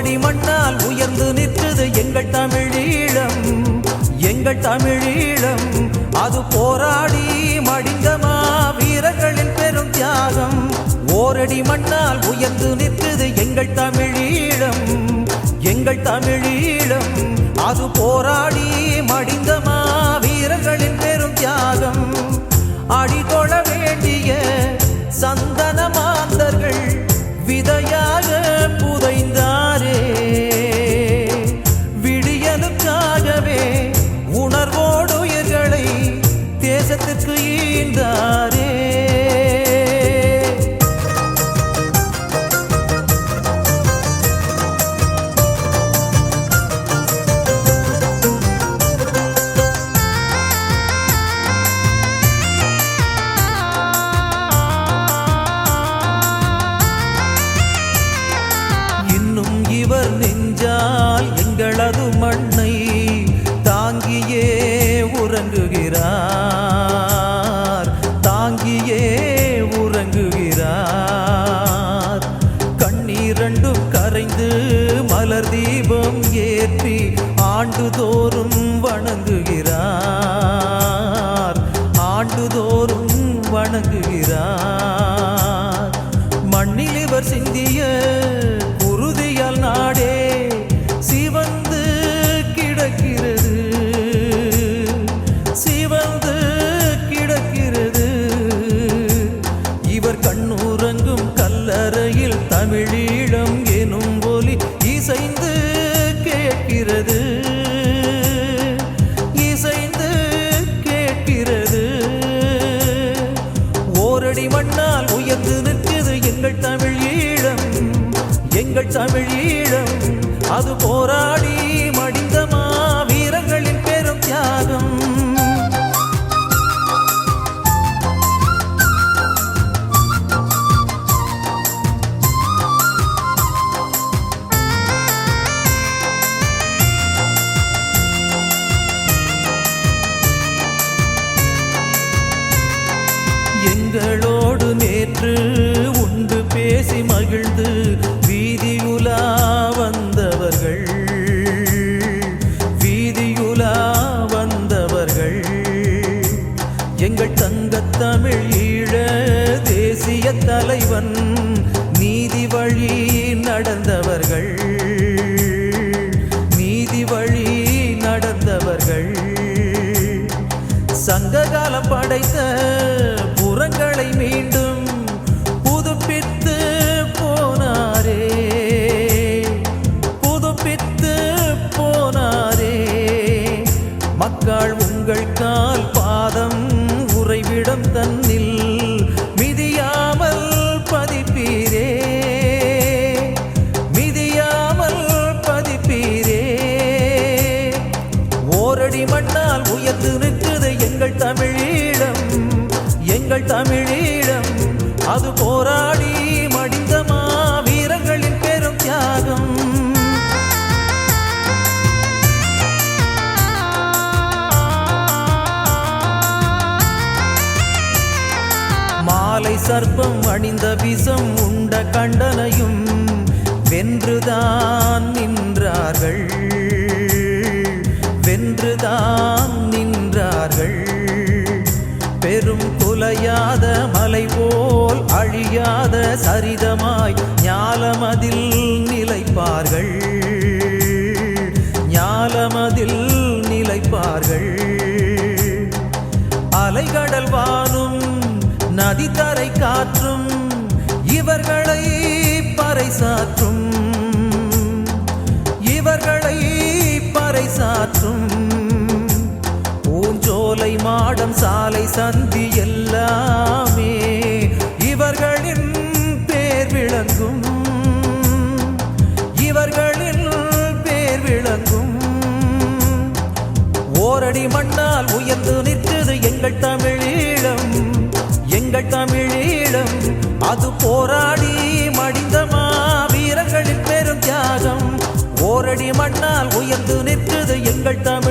ஓரடி மண்ணால் உயர்ந்து நிற்றது எங்கள் தமிழீழம் எங்கள் தமிழீழம். அது போராடி மடிந்தமா வீரர்களின் பெரும் தியாகம். ஓரடி மண்ணால் உயர்ந்து நிற்குது எங்கள் தமிழீழம் எங்கள் தமிழீழம். அது போராடி மடிந்தமா வீரர்களின் பெரும் தியாகம். தேசத்திற்கு ஈந்தாரே. இன்னும் இவர் நெஞ்சால் எங்களது மண்ணை தாங்கியே உறங்குகிறார். தேவி ஆண்டுதோறும் வணங்குகிறார். ஆண்டுதோறும் வணங்குகிறார். அது போராடி மடிந்த வீரர்களின் பெரும் தியாகம். எங்களோடு நேற்று தலைவன் நீதி வழி நடந்தவர்கள். நீதி வழி நடந்தவர்கள். சங்ககாலம் படைத்த புறங்களை மீண்டும் புதுப்பித்து போனாரே. புதுப்பித்து போனாரே. மக்கள் உங்கள் கால் பாதம் உறைவிடம் தன்னில் எங்கள் தமிழீழம். அது போராடி மடிந்த மாவீரர்களின் பெரும் தியாகம். மாலை சர்ப்பம் அணிந்த விஷம் உண்ட கண்டனையும் வென்றுதான் நின்றார்கள். வென்றுதான் நின்றார்கள். பெரும் குலையாத மலை போல் அழியாத சரிதமாய் ஞாலமதில் நிலைப்பார்கள். ஞாலமதில் நிலைப்பார்கள். அலைகடல் வானும் நதித்தரை காற்றும் இவர்களை பறைசாற்றும். இவர்களை பறைசாற்றும். மாடம் சாலை சந்தி எல்லாமே இவர்களின் பேர் விளங்கும். இவர்களின் பேர் விளங்கும். ஓரடி மண்ணால் உயர்ந்து நிற்கிறது எங்கள் தமிழீழம். எங்கள் தமிழீழம் அது போராடி மடிந்த மாவீரர்களின் பெரும் தியாகம். ஓரடி மண்ணால் உயர்ந்து நிற்கிறது எங்கள் தமிழ்